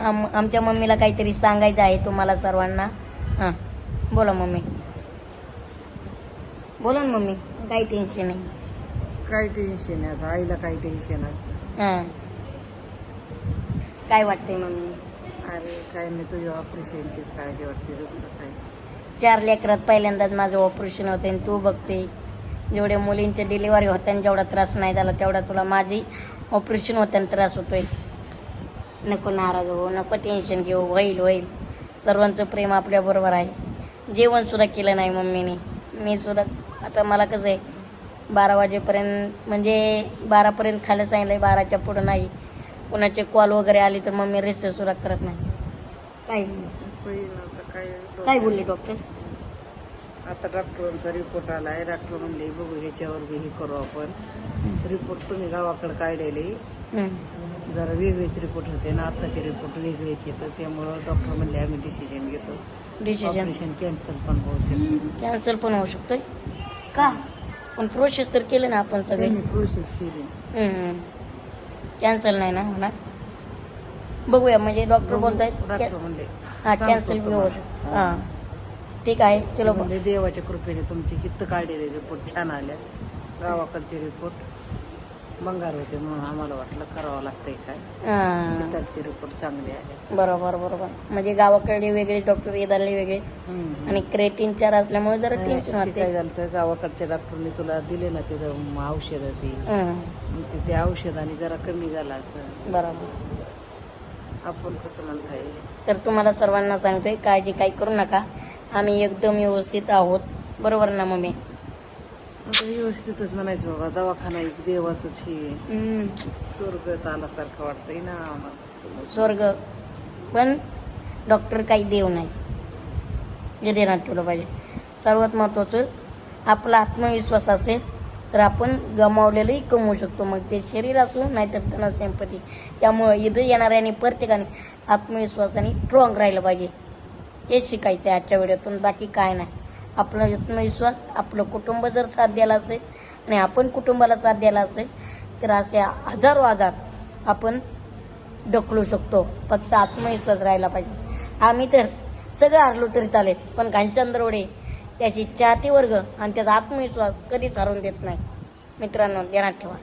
आम आमच्या मम्मीला काहीतरी सांगायचं आहे तुम्हाला सर्वांना. हां. बोला मम्मी. बोला ना मम्मी काही टेन्शन नाही. काय टेन्शन आहे आता आईला काय टेन्शन असतं. हां. काय वाटतंय मम्मी? अरे काय नाही तुझ्या ऑपरेशनचीच काळजी वाटते दुसरं काय? चार लेकरात पहिल्यांदाच माझं ऑपरेशन होते आणि तू बघते. जेवढ्या मुलींच्या डिलिव्हरी होत्या जेवढा त्रास नाही झाला तेवढा तुला माझी ऑपरेशन होत्यानं त्रास होतोय. नको नाराज हो नको टेन्शन घेऊ होईल होईल. सर्वांचं प्रेम आपल्या बरोबर आहे. जेवण सुद्धा केलं नाही मम्मीने. मी सुद्धा आता मला कसं आहे बारा वाजेपर्यंत म्हणजे बारापर्यंत खायला सांगितलंय बाराच्या पुढं नाही. कुणाचे कॉल वगैरे आले तर मम्मी रिसेस सुद्धा करत नाही. काय बोलले? डॉक्टर आता डॉक्टरांचा रिपोर्ट आलाय. डॉक्टर म्हणले बघू ह्याच्यावर बी हे करू आपण. रिपोर्ट तुम्ही गावाकडे काढलेले. हम्म. जरा वेगळेच रिपोर्ट होते ना आताचे रिपोर्ट वेगळेच येतं त्यामुळं डॉक्टर म्हणले आम्ही डिसिजन घेतो. डिसिजन ऑपरेशन कॅन्सल पण होऊ शकतं. कॅन्सल पण होऊ शकतोय. का? पण प्रोसेस तर केलं ना आपण सगळे. त्यांनी प्रोसेस केली. कॅन्सल नाही ना होणार. बघूया म्हणजे डॉक्टर बोलतायत डॉक्टर म्हणले हा सांगतो कॅन्सल बी होऊ तुम्हाला. शकतो. हा. ठीक आहे चलो देवाच्या कृपेने तुमचे कित्त काढलेले रिपोर्ट छान आले गावाकडचे रिपोर्ट बंगार होते म्हणून आम्हाला वाटलं करावं लागतंय काय. हा. इकडचे रिपोर्ट चांगले आले बरोबर बरोबर. म्हणजे गावाकडे वेगळे डॉक्टर येदारले वेगळे. आणि क्रेटिन चार असल्यामुळे जरा टेन्शन ते काय वाटते झालं तर गावाकडच्या डॉक्टरने तुला दिले ना ते औषध ती. हं, मग ते- औषधाने जरा कमी झाला असं. बरोबर. आपण कसं म्हणता येईल तर तुम्हाला सर्वांना सांगतोय काळजी काही करू नका. आम्ही एकदम व्यवस्थित आहोत. बरोबर ना मम्मी? आता व्यवस्थितच म्हणायचं बाबा दवाखाना एक देवाच हे. हं. स्वर्गात आल्यासारखं वाटतंय ना मस्त. स्वर्ग. पण डॉक्टर काही देव नाही. हे देण्यात ठेवलं पाहिजे. सर्वात महत्त्वाचं आपला आत्मविश्वास असेल तर आपण गमावलेलंही कमवू शकतो. मग ते शरीर असो नाहीतर त्यांना संपत्ती त्यामुळं इथं येणाऱ्याने प्रत्येकाने आत्मविश्वासाने स्ट्रॉंग राहिलं पाहिजे. हे शिकायचं आहे आजच्या वेळेतून बाकी काय नाही. आपला आत्मविश्वास आपलं कुटुंब जर साथ द्यायला असेल आणि आपण कुटुंबाला साथ द्यायला असेल तर असे हजारो आजार आपण ढकलू शकतो. फक्त आत्मविश्वास राहायला पाहिजे. आम्ही तर सगळं हरलो तरी चालेल पण घनचंद्र त्याची चाहते वर्ग आणि त्याचा आत्मविश्वास कधीच हरवून देत नाही. मित्रांनो ध्यानात ठेवा.